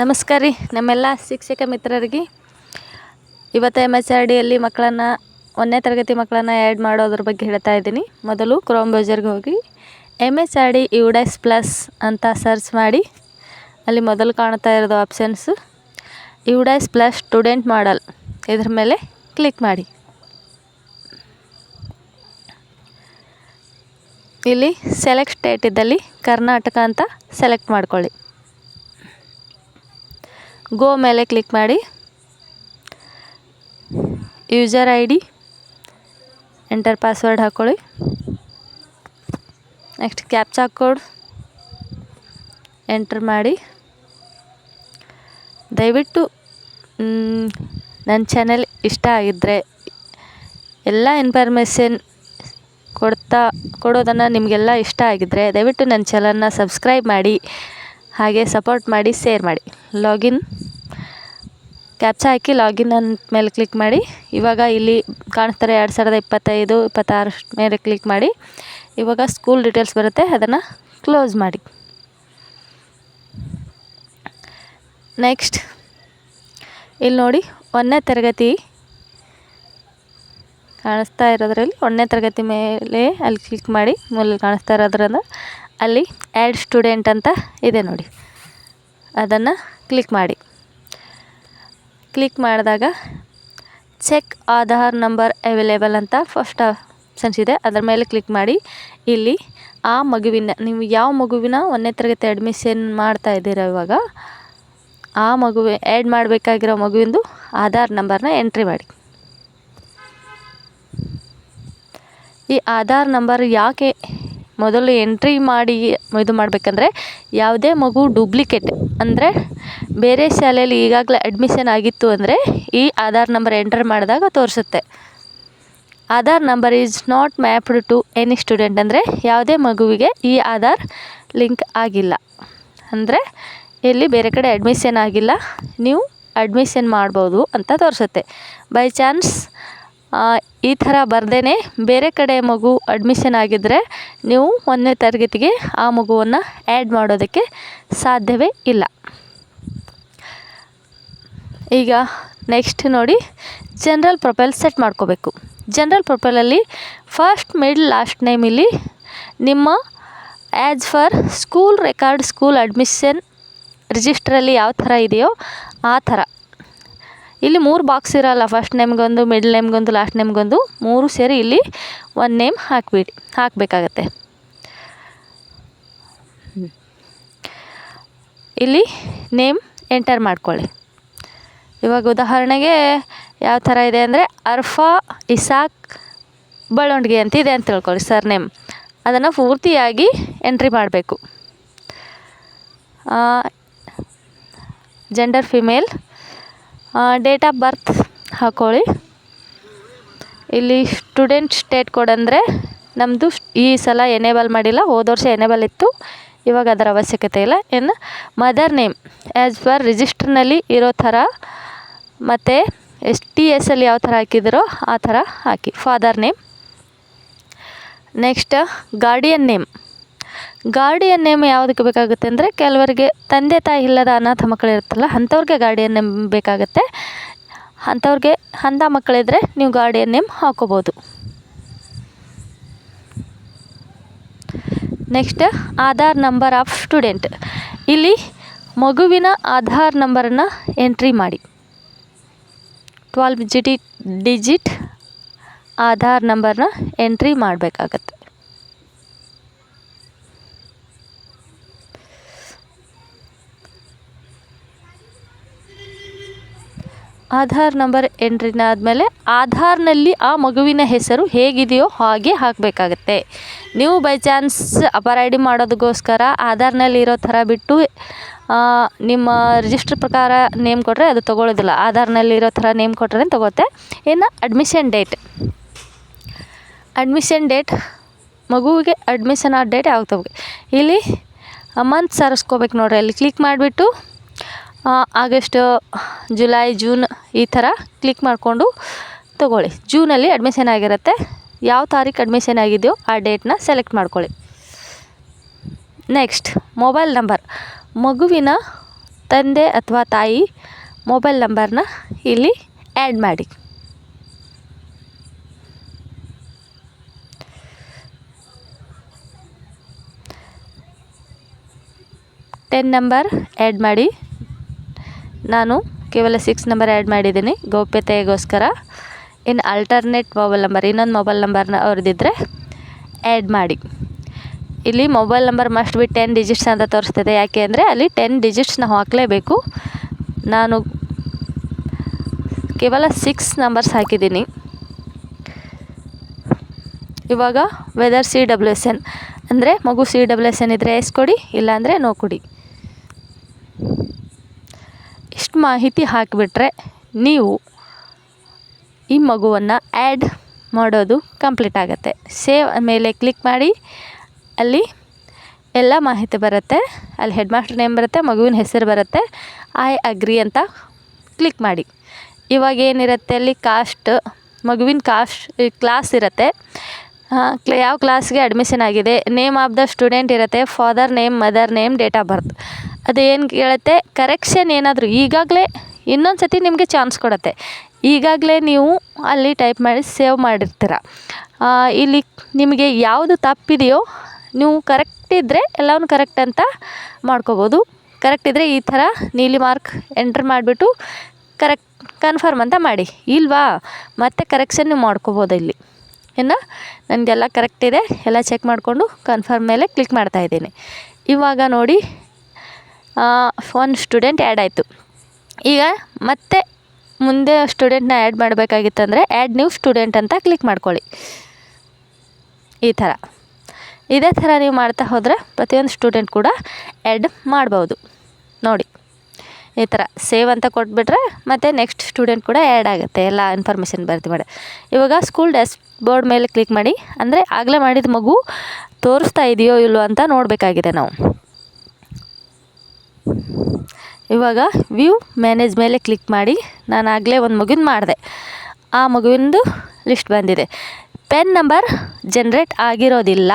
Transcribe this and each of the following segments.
ನಮಸ್ಕಾರ ರೀ, ನಮ್ಮೆಲ್ಲ ಶಿಕ್ಷಕ ಮಿತ್ರರಿಗೆ. ಇವತ್ತು ಎಂ ಎಚ್ ಆರ್ ಡಿಯಲ್ಲಿ ಮಕ್ಕಳನ್ನು, ಒಂದನೇ ತರಗತಿ ಮಕ್ಕಳನ್ನು ಆ್ಯಡ್ ಮಾಡೋದ್ರ ಬಗ್ಗೆ ಹೇಳ್ತಾ ಇದ್ದೀನಿ. ಮೊದಲು ಕ್ರೋಮ್ ಬ್ರೌಸರ್ಗೆ ಹೋಗಿ M H R D UDISE plus ಅಂತ ಸರ್ಚ್ ಮಾಡಿ. ಅಲ್ಲಿ ಮೊದಲು ಕಾಣ್ತಾ ಇರೋದು options UDISE plus student module ಇದ್ರ ಮೇಲೆ ಕ್ಲಿಕ್ ಮಾಡಿ. ಇಲ್ಲಿ ಸೆಲೆಕ್ಟ್ ಸ್ಟೇಟ್ ಇದ್ದಲ್ಲಿ ಕರ್ನಾಟಕ ಅಂತ ಸೆಲೆಕ್ಟ್ ಮಾಡ್ಕೊಳ್ಳಿ. ಗೋ ಮೇಲೆ ಕ್ಲಿಕ್ ಮಾಡಿ. User I D enter password ಹಾಕ್ಕೊಳ್ಳಿ ನೆಕ್ಸ್ಟ್ ಕ್ಯಾಪ್ಚಾ ಕೋಡ್ ಎಂಟ್ರ್ ಮಾಡಿ. ದಯವಿಟ್ಟು ನನ್ನ ಚಾನೆಲ್ ಇಷ್ಟ ಆಗಿದ್ದರೆ ಎಲ್ಲ ಇನ್ಫಾರ್ಮೇಷನ್ ಕೊಡ್ತಾ, ಕೊಡೋದನ್ನು ನಿಮಗೆಲ್ಲ ಇಷ್ಟ ಆಗಿದ್ದರೆ ದಯವಿಟ್ಟು ನನ್ನ ಚಾನಲ್ನ ಸಬ್ಸ್ಕ್ರೈಬ್ ಮಾಡಿ. ಹಾಗೆ ಸಪೋರ್ಟ್ ಮಾಡಿ ಸೇರ್ ಮಾಡಿ. ಲಾಗಿನ್ ಕ್ಯಾಪ್ಚಾ ಹಾಕಿ ಲಾಗಿನ್ ಅಂತ ಮೇಲೆ ಕ್ಲಿಕ್ ಮಾಡಿ. ಇವಾಗ ಇಲ್ಲಿ ಕಾಣಿಸ್ತಾರೆ ಎರಡು ಸಾವಿರದ ಇಪ್ಪತ್ತೈದು, ಇಪ್ಪತ್ತಾರು ಮೇಲೆ ಕ್ಲಿಕ್ ಮಾಡಿ. ಇವಾಗ ಸ್ಕೂಲ್ ಡೀಟೇಲ್ಸ್ ಬರುತ್ತೆ, ಅದನ್ನು ಕ್ಲೋಸ್ ಮಾಡಿ. ನೆಕ್ಸ್ಟ್ ಇಲ್ಲಿ ನೋಡಿ ಒಂದನೇ ತರಗತಿ ಕಾಣಿಸ್ತಾ ಇರೋದ್ರಲ್ಲಿ, ಒಂದನೇ ತರಗತಿ ಮೇಲೆ ಅಲ್ಲಿ ಕ್ಲಿಕ್ ಮಾಡಿ, ಮೂಲ ಕಾಣಿಸ್ತಾ ಇರೋದ್ರಿಂದ. ಅಲ್ಲಿ ಆ್ಯಡ್ ಸ್ಟೂಡೆಂಟ್ ಅಂತ ಇದೆ ನೋಡಿ. ಅದನ್ನು ಕ್ಲಿಕ್ ಮಾಡಿ. ಕ್ಲಿಕ್ ಮಾಡಿದಾಗ ಚೆಕ್ ಆಧಾರ್ ನಂಬರ್ ಅವೈಲೇಬಲ್ ಅಂತ ಫಸ್ಟ್ ಆಪ್ಷನ್ಸ್ ಇದೆ. ಅದರ ಮೇಲೆ ಕ್ಲಿಕ್ ಮಾಡಿ. ಇಲ್ಲಿ ಆ ಮಗುವಿನ, ನೀವು ಯಾವ ಮಗುವಿನ ಒಂದನೇ ತರಗತಿ ಅಡ್ಮಿಷನ್ ಮಾಡ್ತಾ ಇದ್ದೀರ ಇವಾಗ, ಆ ಮಗುವೆ ಆ್ಯಡ್ ಮಾಡಬೇಕಾಗಿರೋ ಮಗುವಿಂದು ಆಧಾರ್ ನಂಬರ್ನ ಎಂಟ್ರಿ ಮಾಡಿ. ಈ ಆಧಾರ್ ನಂಬರ್ ಯಾಕೆ ಮೊದಲು ಎಂಟ್ರಿ ಮಾಡಿ ಇದು ಮಾಡಬೇಕಂದ್ರೆ ಯಾವುದೇ ಮಗು ಡೂಪ್ಲಿಕೇಟ್ ಅಂದರೆ ಬೇರೆ ಶಾಲೆಯಲ್ಲಿ ಈಗಾಗಲೇ ಅಡ್ಮಿಷನ್ ಆಗಿತ್ತು ಅಂದರೆ ಈ ಆಧಾರ್ ನಂಬರ್ ಎಂಟರ್ ಮಾಡಿದಾಗ ತೋರಿಸುತ್ತೆ. Aadhaar number is not mapped to any student ಅಂದರೆ ಯಾವುದೇ ಮಗುವಿಗೆ ಈ ಆಧಾರ್ ಲಿಂಕ್ ಆಗಿಲ್ಲ. ಅಂದರೆ ಇಲ್ಲಿ ಬೇರೆ ಕಡೆ ಅಡ್ಮಿಷನ್ ಆಗಿಲ್ಲ, ನೀವು ಅಡ್ಮಿಷನ್ ಮಾಡ್ಬೋದು ಅಂತ ತೋರಿಸುತ್ತೆ. ಬೈ ಚಾನ್ಸ್ ಈ ಥರ ಬರ್ದೇ ಬೇರೆ ಕಡೆ ಮಗು ಅಡ್ಮಿಷನ್ ಆಗಿದ್ದರೆ ನೀವು ಒಂದನೇ ತರಗತಿಗೆ ಆ ಮಗುವನ್ನು ಆ್ಯಡ್ ಮಾಡೋದಕ್ಕೆ ಸಾಧ್ಯವೇ ಇಲ್ಲ. ಈಗ ನೆಕ್ಸ್ಟ್ ನೋಡಿ ಜನರಲ್ ಪ್ರೊಫೈಲ್ ಸೆಟ್ ಮಾಡ್ಕೋಬೇಕು. ಜನರಲ್ ಪ್ರೊಫೈಲಲ್ಲಿ ಫಸ್ಟ್ ಮಿಡ್ಲ್ ಲಾಸ್ಟ್ ನೇಮ್ ಇಲ್ಲಿ ನಿಮ್ಮ as per school record school admission ರಿಜಿಸ್ಟ್ರಲ್ಲಿ ಯಾವ ಥರ ಇದೆಯೋ ಆ ಥರ. ಇಲ್ಲಿ ಮೂರು ಬಾಕ್ಸ್ ಇರೋಲ್ಲ. ಫಸ್ಟ್ ನೇಮ್ಗೊಂದು ಮಿಡ್ಲ್ ನೇಮ್ಗೊಂದು ಲಾಸ್ಟ್ ನೇಮ್ಗೊಂದು ಮೂರು ಸೇರಿ ಇಲ್ಲಿ ಒನ್ ನೇಮ್ ಹಾಕ್ಬಿಡಿ, ಹಾಕಬೇಕಾಗತ್ತೆ. ಇಲ್ಲಿ ನೇಮ್ ಎಂಟರ್ ಮಾಡ್ಕೊಳ್ಳಿ. ಇವಾಗ ಉದಾಹರಣೆಗೆ ಯಾವ ಥರ ಇದೆ ಅಂದರೆ ಅರ್ಫಾ ಇಸಾಕ್ ಬಳೊಂಡ್ಗೆ ಅಂತ ಇದೆ ಅಂತ ತಿಳ್ಕೊಳ್ಳಿ ಸರ್ ನೇಮ್ ಅದನ್ನು ಪೂರ್ತಿಯಾಗಿ ಎಂಟ್ರಿ ಮಾಡಬೇಕು. Gender female date of birth ಹಾಕ್ಕೊಳ್ಳಿ ಇಲ್ಲಿ ಸ್ಟೂಡೆಂಟ್ ಸ್ಟೇಟ್ ಕೋಡ್ ಅಂದರೆ ನಮ್ಮದು ಈ ಸಲ ಎನೇಬಲ್ ಮಾಡಿಲ್ಲ, ಹೋದ ವರ್ಷ ಎನೇಬಲ್ ಇತ್ತು. ಇವಾಗ ಅದರ ಅವಶ್ಯಕತೆ ಇಲ್ಲ. ಇನ್ನು ಮದರ್ ನೇಮ್ ಆ್ಯಸ್ ಪರ್ ರಿಜಿಸ್ಟರ್ನಲ್ಲಿ ಇರೋ ಥರ, ಮತ್ತು ಎಸ್ ಟಿ ಎಸ್ಸಲ್ಲಿ ಯಾವ ಥರ ಹಾಕಿದಿರೋ ಆ ಥರ ಹಾಕಿ father name next guardian name guardian name ಯಾವುದಕ್ಕೆ ಬೇಕಾಗುತ್ತೆ ಅಂದರೆ ಕೆಲವರಿಗೆ ತಂದೆ ತಾಯಿ ಇಲ್ಲದ ಅನಾಥ ಮಕ್ಕಳಿರುತ್ತಲ್ಲ ಅಂಥವ್ರಿಗೆ ಗಾರ್ಡಿಯನ್ ನೇಮ್ ಬೇಕಾಗುತ್ತೆ. ಅಂಥವ್ರಿಗೆ ಅಂಥ ಮಕ್ಕಳಿದ್ರೆ ನೀವು ಗಾರ್ಡಿಯನ್ ನೇಮ್ ಹಾಕೋಬೋದು. Next Aadhaar number of student ಇಲ್ಲಿ ಮಗುವಿನ ಆಧಾರ್ ನಂಬರನ್ನು ಎಂಟ್ರಿ ಮಾಡಿ. ಟ್ವೆಲ್ವ್ ಜಿಟಿ ಡಿಜಿಟ್ ಆಧಾರ್ ನಂಬರ್ನ ಎಂಟ್ರಿ ಮಾಡಬೇಕಾಗತ್ತೆ. ಆಧಾರ್ ನಂಬರ್ ಎಂಟ್ರಿನ ಆದಮೇಲೆ ಆಧಾರ್ನಲ್ಲಿ ಆ ಮಗುವಿನ ಹೆಸರು ಹೇಗಿದೆಯೋ ಹಾಗೆ ಹಾಕಬೇಕಾಗತ್ತೆ. ನೀವು by chance APAAR I D ಮಾಡೋದಕ್ಕೋಸ್ಕರ ಆಧಾರ್ನಲ್ಲಿ ಇರೋ ಥರ ಬಿಟ್ಟು ನಿಮ್ಮ ರಿಜಿಸ್ಟ್ರ್ ಪ್ರಕಾರ ನೇಮ್ ಕೊಟ್ಟರೆ ಅದು ತೊಗೊಳ್ಳೋದಿಲ್ಲ. ಆಧಾರ್ನಲ್ಲಿ ಇರೋ ಥರ ನೇಮ್ ಕೊಟ್ಟರೆ ತೊಗೋತೆ ಇನ್ನು ಅಡ್ಮಿಷನ್ ಡೇಟ್ ಅಡ್ಮಿಷನ್ ಡೇಟ್ ಮಗುವಿಗೆ ಅಡ್ಮಿಷನ್ ಆ ಡೇಟ್ ಯಾವಾಗ ಇಲ್ಲಿ ಮಂತ್ ಸರ್ಸ್ಕೋಬೇಕು ನೋಡ್ರಿ. ಅಲ್ಲಿ ಕ್ಲಿಕ್ ಮಾಡಿಬಿಟ್ಟು ಆಗಸ್ಟ್, ಜುಲೈ, ಜೂನ್ ಈ ಥರ ಕ್ಲಿಕ್ ಮಾಡಿಕೊಂಡು ತೊಗೊಳ್ಳಿ. ಜೂನಲ್ಲಿ ಅಡ್ಮಿಷನ್ ಆಗಿರುತ್ತೆ. ಯಾವ ತಾರೀಕು ಅಡ್ಮಿಷನ್ ಆಗಿದೆಯೋ ಆ ಡೇಟ್ನ ಸೆಲೆಕ್ಟ್ ಮಾಡ್ಕೊಳ್ಳಿ. ನೆಕ್ಸ್ಟ್ ಮೊಬೈಲ್ ನಂಬರ್ ಮಗುವಿನ ತಂದೆ ಅಥವಾ ತಾಯಿ ಮೊಬೈಲ್ ನಂಬರ್ನ ಇಲ್ಲಿ ಆ್ಯಡ್ ಮಾಡಿ. ಟೆನ್ ನಂಬರ್ ಆ್ಯಡ್ ಮಾಡಿ. ನಾನು ಕೇವಲ ಸಿಕ್ಸ್ ನಂಬರ್ ಆ್ಯಡ್ ಮಾಡಿದ್ದೀನಿ ಗೌಪ್ಯತೆಗೋಸ್ಕರ ಇನ್ನು ಅಲ್ಟರ್ನೇಟ್ ಮೊಬೈಲ್ ನಂಬರ್ ಇನ್ನೊಂದು ಮೊಬೈಲ್ ನಂಬರ್ನ ಅವ್ರದ್ದಿದ್ದರೆ ಆ್ಯಡ್ ಮಾಡಿ. ಇಲ್ಲಿ mobile number must be ten digits ಅಂತ ತೋರಿಸ್ತದೆ. ಯಾಕೆ ಅಂದರೆ ಅಲ್ಲಿ ಟೆನ್ ಡಿಜಿಟ್ಸ್ ನಾವು ಹಾಕಲೇಬೇಕು. ನಾನು ಕೇವಲ ಸಿಕ್ಸ್ ನಂಬರ್ಸ್ ಹಾಕಿದ್ದೀನಿ. ಇವಾಗ whether C W S N ಅಂದರೆ ಮಗು ಸಿ ಡಬ್ಲ್ಯೂ ಎಸ್ ಎನ್ ಇದ್ದರೆ ಎಸ್ ಕೊಡಿ, ಇಲ್ಲಾಂದರೆ ನೋ ಕೊಡಿ ಇಷ್ಟು ಮಾಹಿತಿ ಹಾಕಿಬಿಟ್ರೆ ನೀವು ಈ ಮಗುವನ್ನು ಆ್ಯಡ್ ಮಾಡೋದು ಕಂಪ್ಲೀಟ್ ಆಗುತ್ತೆ. ಸೇವ್ ಮೇಲೆ ಕ್ಲಿಕ್ ಮಾಡಿ, ಅಲ್ಲಿ ಎಲ್ಲ ಮಾಹಿತಿ ಬರುತ್ತೆ. ಅಲ್ಲಿ ಹೆಡ್ ಮಾಸ್ಟರ್ ನೇಮ್ ಬರುತ್ತೆ, ಮಗುವಿನ ಹೆಸರು ಬರುತ್ತೆ. ಐ ಅಗ್ರಿ ಅಂತ ಕ್ಲಿಕ್ ಮಾಡಿ. ಇವಾಗ ಏನಿರುತ್ತೆ ಅಲ್ಲಿ ಕಾಸ್ಟ್ ಮಗುವಿನ ಕಾಸ್ಟ್ ಕ್ಲಾಸ್ ಇರುತ್ತೆ. ಯಾವ ಕ್ಲಾಸ್ಗೆ ಅಡ್ಮಿಷನ್ ಆಗಿದೆ? ನೇಮ್ ಆಫ್ ದ ಸ್ಟೂಡೆಂಟ್ ಇರುತ್ತೆ father name mother name date of birth ಅದೇನು ಕೇಳುತ್ತೆ? ಕರೆಕ್ಷನ್ ಏನಾದರೂ ಈಗಾಗಲೇ ಇನ್ನೊಂದು ಸತಿ ನಿಮಗೆ ಚಾನ್ಸ್ ಕೊಡುತ್ತೆ. ಈಗಾಗಲೇ ನೀವು ಅಲ್ಲಿ ಟೈಪ್ ಮಾಡಿ ಸೇವ್ ಮಾಡಿರ್ತೀರ. ಇಲ್ಲಿ ನಿಮಗೆ ಯಾವುದು ತಪ್ಪಿದೆಯೋ ನೀವು ಕರೆಕ್ಟ್ ಇದ್ದರೆ ಎಲ್ಲವನ್ನು ಕರೆಕ್ಟ್ ಅಂತ ಮಾಡ್ಕೋಬೋದು. ಕರೆಕ್ಟ್ ಇದ್ದರೆ ಈ ಥರ ನೀಲಿ ಮಾರ್ಕ್ ಎಂಟ್ರ್ ಮಾಡಿಬಿಟ್ಟು ಕರೆಕ್ಟ್ ಕನ್ಫರ್ಮ್ ಅಂತ ಮಾಡಿ. ಇಲ್ವಾ? ಮತ್ತೆ ಕರೆಕ್ಷನ್ ನೀವು ಮಾಡ್ಕೋಬೋದು ಇಲ್ಲಿ? ಇನ್ನು ನನಗೆಲ್ಲ ಕರೆಕ್ಟ್ ಇದೆ. ಎಲ್ಲ ಚೆಕ್ ಮಾಡಿಕೊಂಡು ಕನ್ಫರ್ಮ್ ಮೇಲೆ ಕ್ಲಿಕ್ ಮಾಡ್ತಾಯಿದ್ದೀನಿ ಇವಾಗ ನೋಡಿ ಒಂದು ಸ್ಟೂಡೆಂಟ್ ಆ್ಯಡ್ ಆಯಿತು. ಈಗ ಮತ್ತೆ ಮುಂದೆ ಸ್ಟೂಡೆಂಟ್ನ ಆ್ಯಡ್ ಮಾಡಬೇಕಾಗಿತ್ತಂದರೆ ಆ್ಯಡ್ ನ್ಯೂ ಸ್ಟೂಡೆಂಟ್ ಅಂತ ಕ್ಲಿಕ್ ಮಾಡ್ಕೊಳ್ಳಿ. ಈ ಥರ. ಇದೇ ಥರ ನೀವು ಮಾಡ್ತಾ ಹೋದರೆ ಪ್ರತಿಯೊಂದು ಸ್ಟೂಡೆಂಟ್ ಕೂಡ ಆ್ಯಡ್ ಮಾಡ್ಬೋದು. ನೋಡಿ. ಈ ಥರ ಸೇವ್ ಅಂತ ಕೊಟ್ಬಿಟ್ರೆ ಮತ್ತು ನೆಕ್ಸ್ಟ್ ಸ್ಟೂಡೆಂಟ್ ಕೂಡ ಆ್ಯಡ್ ಆಗುತ್ತೆ, ಎಲ್ಲ ಇನ್ಫಾರ್ಮೇಷನ್ ಬರ್ತಿ ಮಾಡಿ. ಇವಾಗ ಸ್ಕೂಲ್ ಡ್ಯಾಶ್ ಬೋರ್ಡ್ ಮೇಲೆ ಕ್ಲಿಕ್ ಮಾಡಿ, ಅಂದರೆ ಆಗಲೇ ಮಾಡಿದ ಮಗು ತೋರಿಸ್ತಾ ಇದೆಯೋ ಇಲ್ಲೋ ಅಂತ ನೋಡಬೇಕಾಗಿದೆ ನಾವು. ಇವಾಗ ವ್ಯೂ ಮ್ಯಾನೇಜ್ ಮೇಲೆ ಕ್ಲಿಕ್ ಮಾಡಿ, ನಾನು ಆಗಲೇ ಒಂದು ಮಗುವಿನ ಮಾಡಿದೆ. ಆ ಮಗುವಿಂದು ಲಿಸ್ಟ್ ಬಂದಿದೆ. ಪೆನ್ ನಂಬರ್ ಜನ್ರೇಟ್ ಆಗಿರೋದಿಲ್ಲ.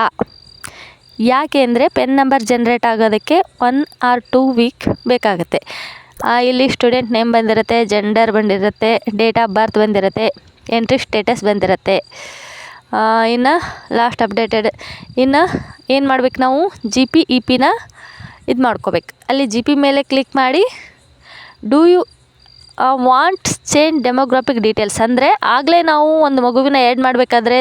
ಯಾಕೆ ಅಂದರೆ ಪೆನ್ ನಂಬರ್ ಜನ್ರೇಟ್ ಆಗೋದಕ್ಕೆ ಒನ್ ಆರ್ ಟೂ ವೀಕ್ ಬೇಕಾಗುತ್ತೆ. ಇಲ್ಲಿ ಸ್ಟೂಡೆಂಟ್ ನೇಮ್ ಬಂದಿರುತ್ತೆ ಜೆಂಡರ್ ಬಂದಿರುತ್ತೆ ಡೇಟ್ ಆಫ್ ಬರ್ತ್ ಬಂದಿರುತ್ತೆ ಎಂಟ್ರಿ ಸ್ಟೇಟಸ್ ಬಂದಿರುತ್ತೆ. ಇನ್ನು ಲಾಸ್ಟ್ ಅಪ್ಡೇಟೆಡ್ ಇನ್ನು ಏನು ಮಾಡ್ಬೇಕು ನಾವು? ಜಿ ಪಿ ಇ ಪಿನ ಇದು ಮಾಡ್ಕೋಬೇಕು. ಅಲ್ಲಿ ಜಿ ಪಿ ಮೇಲೆ ಕ್ಲಿಕ್ ಮಾಡಿ do you wants change demographic details ಅಂದರೆ ಆಗಲೇ ನಾವು ಒಂದು ಮಗುವಿನ ಆ್ಯಡ್ ಮಾಡಬೇಕಾದ್ರೆ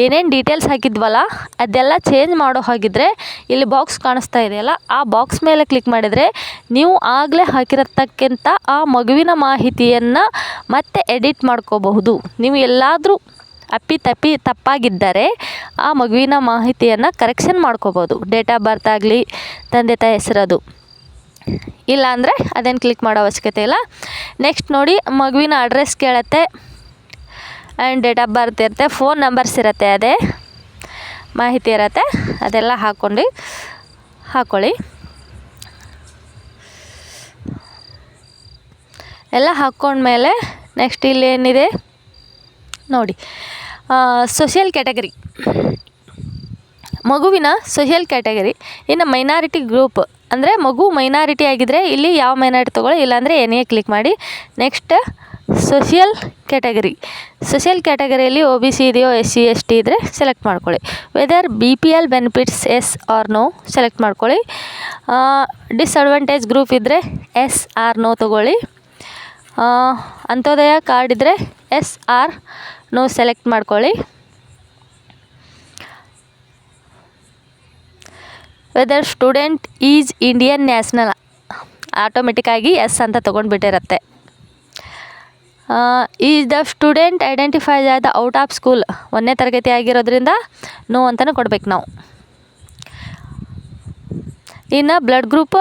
ಏನೇನು ಡೀಟೇಲ್ಸ್ ಹಾಕಿದ್ವಲ್ಲ, ಅದೆಲ್ಲ ಚೇಂಜ್ ಮಾಡೋ ಹಾಗಿದ್ರೆ ಇಲ್ಲಿ ಬಾಕ್ಸ್ ಕಾಣಿಸ್ತಾ ಇದೆಯಲ್ಲ ಆ ಬಾಕ್ಸ್ ಮೇಲೆ ಕ್ಲಿಕ್ ಮಾಡಿದರೆ ನೀವು ಆಗಲೇ ಹಾಕಿರತಕ್ಕಿಂತ ಆ ಮಗುವಿನ ಮಾಹಿತಿಯನ್ನು ಮತ್ತೆ ಎಡಿಟ್ ಮಾಡ್ಕೋಬಹುದು. ನೀವು ಎಲ್ಲಾದರೂ ಅಪ್ಪಿ ತಪ್ಪಿ ತಪ್ಪಾಗಿದ್ದರೆ ಆ ಮಗುವಿನ ಮಾಹಿತಿಯನ್ನು ಕರೆಕ್ಷನ್ ಮಾಡ್ಕೋಬೋದು ಡೇಟ್ ಆಫ್ ಬರ್ತ್ ಆಗಲಿ, ತಂದೆ ತಾಯಿ ಹೆಸರದು. ಇಲ್ಲ ಅಂದರೆ ಅದೇನು ಕ್ಲಿಕ್ ಮಾಡೋ ಅವಶ್ಯಕತೆ ಇಲ್ಲ. ನೆಕ್ಸ್ಟ್ ನೋಡಿ, ಮಗುವಿನ ಅಡ್ರೆಸ್ ಕೇಳುತ್ತೆ. ಆ್ಯಂಡ್ ಡೇಟ್ ಆಫ್ ಬರ್ತ್ ಇರುತ್ತೆ ಫೋನ್ ನಂಬರ್ಸ್ ಇರುತ್ತೆ ಅದೇ. ಮಾಹಿತಿ ಇರುತ್ತೆ, ಅದೆಲ್ಲ ಹಾಕ್ಕೊಂಡು ಹಾಕ್ಕೊಳ್ಳಿ ಎಲ್ಲ ಹಾಕ್ಕೊಂಡ್ಮೇಲೆ ನೆಕ್ಸ್ಟ್ ಇಲ್ಲಿ ಏನಿದೆ ನೋಡಿ ಸೋಷಿಯಲ್ ಕ್ಯಾಟಗರಿ ಮಗುವಿನ ಸೋಷಿಯಲ್ ಕ್ಯಾಟಗರಿ ಇನ್ನು ಮೈನಾರಿಟಿ ಗ್ರೂಪ್ ಅಂದರೆ ಮಗು ಮೈನಾರಿಟಿ ಆಗಿದ್ದರೆ ಇಲ್ಲಿ ಯಾವ ಮೈನಾರಿಟಿ ತೊಗೊಳ್ಳಿ, ಇಲ್ಲಾಂದರೆ ಏನೇ ಕ್ಲಿಕ್ ಮಾಡಿ. ನೆಕ್ಸ್ಟ್ ಸೋಷಿಯಲ್ ಕ್ಯಾಟಗರಿ ಸೋಷಿಯಲ್ ಕ್ಯಾಟಗರಿಯಲ್ಲಿ ಒ ಬಿ ಸಿ ಇದೆಯೋ ಎಸ್ ಸಿ ಎಸ್ ಟಿ ಇದ್ದರೆ ಸೆಲೆಕ್ಟ್ ಮಾಡ್ಕೊಳ್ಳಿ. Whether B P L benefits yes or no select ಮಾಡ್ಕೊಳ್ಳಿ. ಡಿಸ್ಅಡ್ವಾಂಟೇಜ್ ಗ್ರೂಪ್ ಇದ್ದರೆ ಎಸ್ ಆರ್ ನೋ ತೊಗೊಳ್ಳಿ. ಅಂತ್ಯೋದಯ ಕಾರ್ಡ್ ಇದ್ದರೆ ಎಸ್ ಆರ್ ನೋ ಸೆಲೆಕ್ಟ್ ಮಾಡ್ಕೊಳ್ಳಿ. Whether student is Indian national ಆಟೋಮೆಟಿಕ್ಕಾಗಿ yes ಅಂತ ತೊಗೊಂಡ್ಬಿಟ್ಟಿರತ್ತೆ. ಈಸ್ ದ ಸ್ಟೂಡೆಂಟ್ ಐಡೆಂಟಿಫೈಸ್ ಆದ ಔಟ್ ಆಫ್ ಸ್ಕೂಲ್ ಒಂದನೇ ತರಗತಿ ಆಗಿರೋದ್ರಿಂದ ನೋ ಅಂತಲೂ ಕೊಡ್ಬೇಕು ನಾವು. ಇನ್ನು ಬ್ಲಡ್ ಗ್ರೂಪ್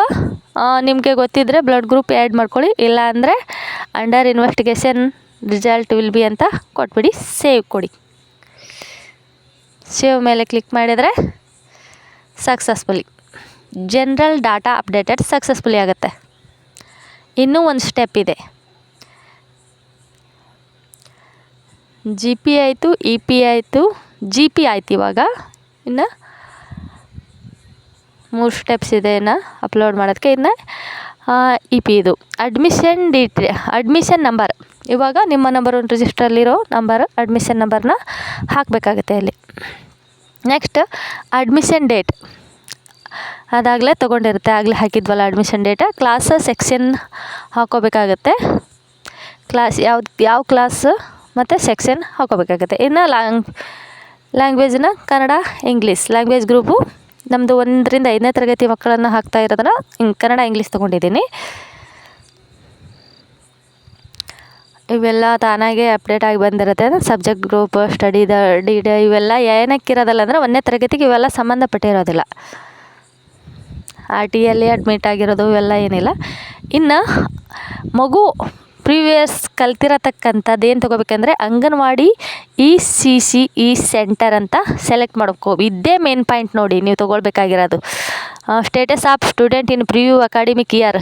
ನಿಮಗೆ ಗೊತ್ತಿದ್ದರೆ ಬ್ಲಡ್ ಗ್ರೂಪ್ ಆ್ಯಡ್ ಮಾಡ್ಕೊಳ್ಳಿ. ಇಲ್ಲ ಅಂದರೆ under investigation result will be ಅಂತ ಕೊಟ್ಬಿಡಿ ಸೇವ್ ಕೊಡಿ. ಸೇವ್ ಮೇಲೆ ಕ್ಲಿಕ್ ಮಾಡಿದರೆ successfully general data updated successfully ಆಗುತ್ತೆ. ಇನ್ನೂ ಒಂದು ಸ್ಟೆಪ್ ಇದೆ. ಜಿ ಪಿ ಆಯಿತು ಇ ಪಿ ಆಯಿತು ಜಿ ಪಿ ಆಯ್ತು ಇವಾಗ. ಇನ್ನು ಮೂರು ಸ್ಟೆಪ್ಸ್ ಇದೆ ಇನ್ನು ಅಪ್ಲೋಡ್ ಮಾಡೋದಕ್ಕೆ. ಇನ್ನು ಇ ಪಿ ಇದು. ಅಡ್ಮಿಷನ್ ಡೀಟೇ ಅಡ್ಮಿಷನ್ ನಂಬರ್ ಇವಾಗ ನಿಮ್ಮ ನಂಬರ್ ಒಂದು ರಿಜಿಸ್ಟ್ರಲ್ಲಿರೋ ನಂಬರ್ ಅಡ್ಮಿಷನ್ ನಂಬರ್ನ ಹಾಕಬೇಕಾಗತ್ತೆ ಅಲ್ಲಿ ನೆಕ್ಸ್ಟ್ ಅಡ್ಮಿಷನ್ ಡೇಟ್ ಅದಾಗಲೇ ತೊಗೊಂಡಿರುತ್ತೆ. ಆಗಲೇ ಹಾಕಿದ್ವಲ್ಲ ಅಡ್ಮಿಷನ್ ಡೇಟ ಕ್ಲಾಸ್ ಸೆಕ್ಷನ್ ಹಾಕೋಬೇಕಾಗತ್ತೆ. ಕ್ಲಾಸ್ ಯಾವ್ದು, ಯಾವ ಕ್ಲಾಸ್ ಮತ್ತು ಸೆಕ್ಷನ್ ಹಾಕೋಬೇಕಾಗತ್ತೆ. ಇನ್ನು ಲ್ಯಾಂಗ್ ಲ್ಯಾಂಗ್ವೇಜ್ನ ಕನ್ನಡ ಇಂಗ್ಲೀಷ್ ಲ್ಯಾಂಗ್ವೇಜ್ ಗ್ರೂಪು ನಮ್ಮದು ಒಂದರಿಂದ ಐದನೇ ತರಗತಿ ಮಕ್ಕಳನ್ನು ಹಾಕ್ತಾ ಇರೋದನ್ನು ಕನ್ನಡ ಇಂಗ್ಲೀಷ್ ತೊಗೊಂಡಿದ್ದೀನಿ. ಇವೆಲ್ಲ ತಾನಾಗೆ ಅಪ್ಡೇಟ್ ಆಗಿ ಬಂದಿರುತ್ತೆ. Subject group study the D ಇವೆಲ್ಲ ಏನಕ್ಕೆ ಇರೋದಲ್ಲ ಅಂದರೆ ಒಂದನೇ ತರಗತಿಗೆ ಇವೆಲ್ಲ ಸಂಬಂಧಪಟ್ಟಿರೋದಿಲ್ಲ. ಆರ್ ಟಿಯಲ್ಲಿ ಅಡ್ಮಿಟ್ ಆಗಿರೋದು ಇವೆಲ್ಲ ಏನಿಲ್ಲ. ಇನ್ನು ಮಗು ಪ್ರೀವಿಯಸ್ ಕಲ್ತಿರತಕ್ಕಂಥದ್ದು ಏನು ತೊಗೋಬೇಕಂದ್ರೆ anganwadi E C C E centre ಅಂತ ಸೆಲೆಕ್ಟ್ ಮಾಡ್ಕೋ. ಇದೇ ಮೇನ್ ಪಾಯಿಂಟ್ ನೋಡಿ, ನೀವು ತೊಗೊಳ್ಬೇಕಾಗಿರೋದು. Status of student in preview academic year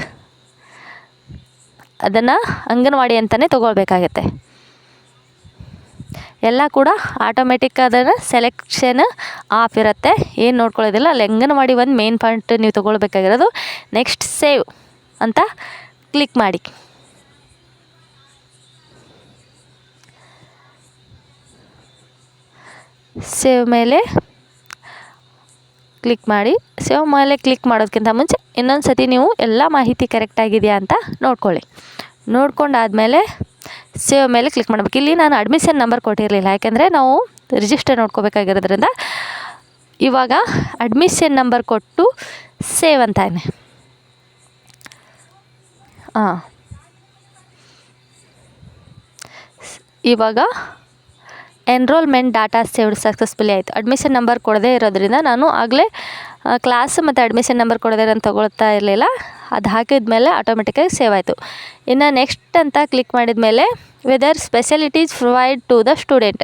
ಅದನ್ನು ಅಂಗನವಾಡಿ ಅಂತಲೇ ತೊಗೊಳ್ಬೇಕಾಗತ್ತೆ. ಎಲ್ಲ ಕೂಡ ಆಟೋಮೆಟಿಕ್ ಅದನ್ನು ಸೆಲೆಕ್ಷನ್ ಆಫ್ ಇರುತ್ತೆ. ಏನು ನೋಡ್ಕೊಳ್ಳೋದಿಲ್ಲ, ಅಲ್ಲಿ ಅಂಗನವಾಡಿ ಒಂದು ಮೇನ್ ಪಾಯಿಂಟ್ ನೀವು ತೊಗೊಳ್ಬೇಕಾಗಿರೋದು ನೆಕ್ಸ್ಟ್ ಸೇವ್ ಅಂತ ಕ್ಲಿಕ್ ಮಾಡಿ. ಸೇವ್ ಮೇಲೆ ಕ್ಲಿಕ್ ಮಾಡಿ ಸೇವ್ ಮೇಲೆ ಕ್ಲಿಕ್ ಮಾಡೋದಕ್ಕಿಂತ ಮುಂಚೆ ಇನ್ನೊಂದು ಸತಿ ನೀವು ಎಲ್ಲ ಮಾಹಿತಿ ಕರೆಕ್ಟ್ ಆಗಿದೆಯಾ ಅಂತ ನೋಡ್ಕೊಳ್ಳಿ. ನೋಡ್ಕೊಂಡಾದಮೇಲೆ ಸೇವ್ ಮೇಲೆ ಕ್ಲಿಕ್ ಮಾಡ್ಬೇಕು. ಇಲ್ಲಿ ನಾನು ಅಡ್ಮಿಷನ್ ನಂಬರ್ ಕೊಟ್ಟಿರಲಿಲ್ಲ, ಯಾಕೆಂದರೆ ನಾವು ರಿಜಿಸ್ಟರ್ ನೋಡ್ಕೋಬೇಕಾಗಿರೋದ್ರಿಂದ ಇವಾಗ ಅಡ್ಮಿಷನ್ ನಂಬರ್ ಕೊಟ್ಟು ಸೇವ್ ಅಂತಾನೆ ಹಾಂ. ಇವಾಗ ಎನ್ರೋಲ್ಮೆಂಟ್ ಡಾಟಾ ಸೇವ್ಡ್ ಸಕ್ಸಸ್ಫುಲಿ ಆಯಿತು. ಅಡ್ಮಿಷನ್ ನಂಬರ್ ಕೊಡದೇ ಇರೋದ್ರಿಂದ ನಾನು ಆಗಲೇ ಕ್ಲಾಸ್ ಮತ್ತು ಅಡ್ಮಿಷನ್ ನಂಬರ್ ಕೊಡದೇ ನಾನು ತೊಗೊಳ್ತಾ ಇರಲಿಲ್ಲ. ಅದು ಹಾಕಿದ ಮೇಲೆ ಆಟೋಮೆಟಿಕ್ಕಾಗಿ ಸೇವ್ ಆಯಿತು. ಇನ್ನು ನೆಕ್ಸ್ಟ್ ಅಂತ ಕ್ಲಿಕ್ ಮಾಡಿದ ಮೇಲೆ whether specialities provide to the student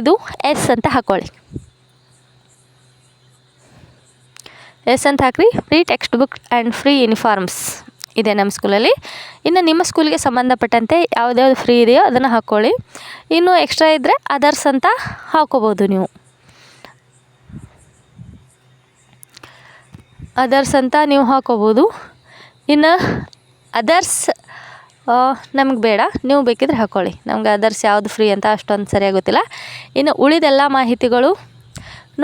ಇದು ಎಸ್ ಅಂತ ಹಾಕ್ಕೊಳ್ಳಿ ಎಸ್ ಅಂತ ಹಾಕ್ರಿ. Free text book and free uniforms ಇದೆ ನಮ್ಮ ಸ್ಕೂಲಲ್ಲಿ ಇನ್ನು ನಿಮ್ಮ ಸ್ಕೂಲ್ಗೆ ಸಂಬಂಧಪಟ್ಟಂತೆ ಯಾವ್ದ್ಯಾವ್ದು ಫ್ರೀ ಇದೆಯೋ ಅದನ್ನು ಹಾಕ್ಕೊಳ್ಳಿ ಇನ್ನು ಎಕ್ಸ್ಟ್ರಾ ಇದ್ದರೆ ಅದರ್ಸ್ ಅಂತ ಹಾಕ್ಕೋಬೋದು ನೀವು. ಅದರ್ಸ್ ಅಂತ ನೀವು ಹಾಕ್ಕೋಬೋದು ಇನ್ನು ಅದರ್ಸ್ ನಮ್ಗೆ ಬೇಡ. ನೀವು ಬೇಕಿದ್ರೆ ಹಾಕ್ಕೊಳ್ಳಿ ನಮ್ಗೆ ಅದರ್ಸ್ ಯಾವುದು ಫ್ರೀ ಅಂತ ಅಷ್ಟೊಂದು ಸರಿಯಾಗಿ ಗೊತ್ತಿಲ್ಲ. ಇನ್ನು ಉಳಿದೆಲ್ಲ ಮಾಹಿತಿಗಳು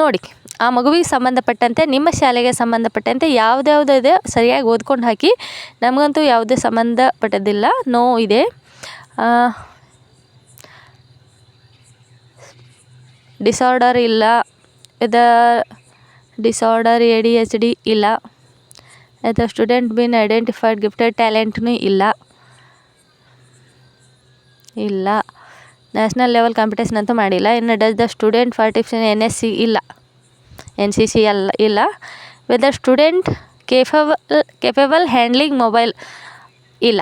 ನೋಡಿ. ಆ ಮಗುವಿಗೆ ಸಂಬಂಧಪಟ್ಟಂತೆ, ನಿಮ್ಮ ಶಾಲೆಗೆ ಸಂಬಂಧಪಟ್ಟಂತೆ ಯಾವ್ದ್ಯಾವ್ದು ಇದೆ ಸರಿಯಾಗಿ ಓದ್ಕೊಂಡು ಹಾಕಿ, ನಮಗಂತೂ ಯಾವುದೇ ಸಂಬಂಧಪಟ್ಟದ್ದಿಲ್ಲ ನೋ ಇದೆ. ಡಿಸಾರ್ಡರ್ ಇಲ್ಲ ಇದು disorder A D H D ಇಲ್ಲ ಇದು ಸ್ಟೂಡೆಂಟ್ ಬಿನ್ ಐಡೆಂಟಿಫೈಡ್ ಗಿಫ್ಟೆಡ್ ಟ್ಯಾಲೆಂಟ್ನೂ ಇಲ್ಲ. ಇಲ್ಲ. ನ್ಯಾಷನಲ್ ಲೆವೆಲ್ ಕಾಂಪಿಟೇಷನ್ ಅಂತೂ ಮಾಡಿಲ್ಲ. ಇನ್ನು does the student participation N S C ಇಲ್ಲ. ಎನ್ ಸಿ ಸಿ ಅಲ್ಲ ಇಲ್ಲ. Whether student capable capable handling mobile ಇಲ್ಲ.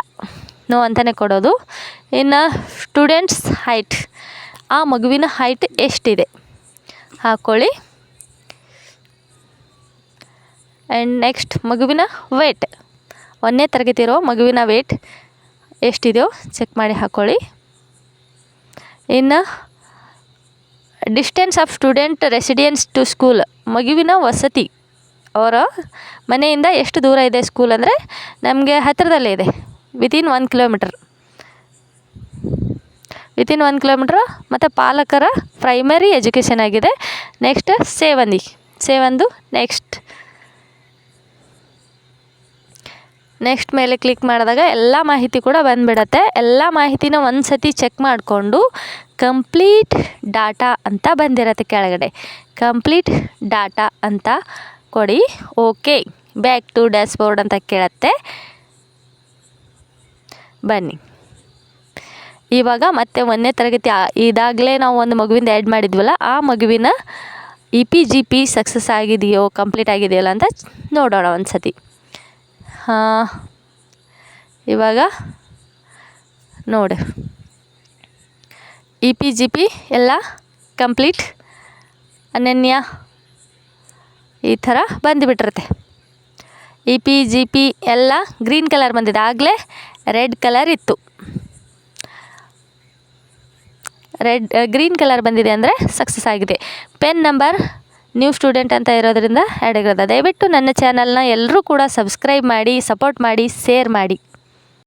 ನೋ ಅಂತಲೇ ಕೊಡೋದು. ಇನ್ನು ಸ್ಟೂಡೆಂಟ್ಸ್ ಹೈಟ್ ಆ ಮಗುವಿನ ಹೈಟ್ ಎಷ್ಟಿದೆ? ಹಾಕ್ಕೊಳ್ಳಿ ಆ್ಯಂಡ್ ನೆಕ್ಸ್ಟ್ ಮಗುವಿನ ವೇಟ್ ಒಂದನೇ ತರಗತಿ ಇರೋ ಮಗುವಿನ ವೇಟ್ ಎಷ್ಟಿದೆಯೋ ಚೆಕ್ ಮಾಡಿ ಹಾಕ್ಕೊಳ್ಳಿ ಇನ್ನು distance of student residence to school ಮಗುವಿನ ವಸತಿ ಅವರ ಮನೆಯಿಂದ ಎಷ್ಟು ದೂರ ಇದೆ ಸ್ಕೂಲ್ ಅಂದರೆ ನಮಗೆ ಹತ್ತಿರದಲ್ಲೇ ಇದೆ within one kilometre within one kilometre ಮತ್ತು ಪಾಲಕರ ಪ್ರೈಮರಿ ಎಜುಕೇಷನ್ ಆಗಿದೆ. ನೆಕ್ಸ್ಟ್ ಸೇವಂದಿ ಸೇವಂದು ನೆಕ್ಸ್ಟ್ ನೆಕ್ಸ್ಟ್ ಮೇಲೆ ಕ್ಲಿಕ್ ಮಾಡಿದಾಗ ಎಲ್ಲ ಮಾಹಿತಿ ಕೂಡ ಬಂದುಬಿಡತ್ತೆ. ಎಲ್ಲ ಮಾಹಿತಿನ ಒಂದು ಸತಿ ಚೆಕ್ ಮಾಡಿಕೊಂಡು ಕಂಪ್ಲೀಟ್ ಡಾಟಾ ಅಂತ ಬಂದಿರತ್ತೆ ಕೆಳಗಡೆ. ಕಂಪ್ಲೀಟ್ ಡಾಟಾ ಅಂತ ಕೊಡಿ. ಓಕೆ ಬ್ಯಾಕ್ ಟು ಡ್ಯಾಶ್ಬೋರ್ಡ್ ಅಂತ ಕೇಳತ್ತೆ. ಬನ್ನಿ. ಇವಾಗ ಮತ್ತೆ ಒಂದನೇ ತರಗತಿ ಇದಾಗಲೇ ನಾವು ಒಂದು ಮಗುವಿಂದ ಆ್ಯಡ್ ಮಾಡಿದ್ವಲ್ಲ, ಆ ಮಗುವಿನ E P G P success ಆಗಿದೆಯೋ ಕಂಪ್ಲೀಟ್ ಆಗಿದೆಯಲ್ಲ ಅಂತ ನೋಡೋಣ ಒಂದು ಸತಿ ಹಾಂ, ಇವಾಗ ನೋಡಿ. ಇ ಪಿ ಜಿ ಪಿ ಎಲ್ಲ ಕಂಪ್ಲೀಟ್. ಅನನ್ಯ ಈ ಥರ ಬಂದುಬಿಟ್ಟಿರುತ್ತೆ. ಇ ಪಿ ಜಿ ಪಿ ಎಲ್ಲ ಗ್ರೀನ್ ಕಲರ್ ಬಂದಿದೆ. ಆಗಲೇ ರೆಡ್ ಕಲರ್ ಇತ್ತು. ರೆಡ್ ಗ್ರೀನ್ ಕಲರ್ ಬಂದಿದೆ ಅಂದರೆ ಸಕ್ಸಸ್ ಆಗಿದೆ. ಪೆನ್ ನಂಬರ್ ನ್ಯೂ ಸ್ಟೂಡೆಂಟ್ ಅಂತ ಇರೋದರಿಂದ ಆ್ಯಡ್ ಆಗಿರೋದು. ದಯವಿಟ್ಟು ನನ್ನ ಚಾನಲ್ನ ಎಲ್ಲರೂ ಕೂಡ ಸಬ್ಸ್ಕ್ರೈಬ್ ಮಾಡಿ, ಸಪೋರ್ಟ್ ಮಾಡಿ, ಶೇರ್ ಮಾಡಿ.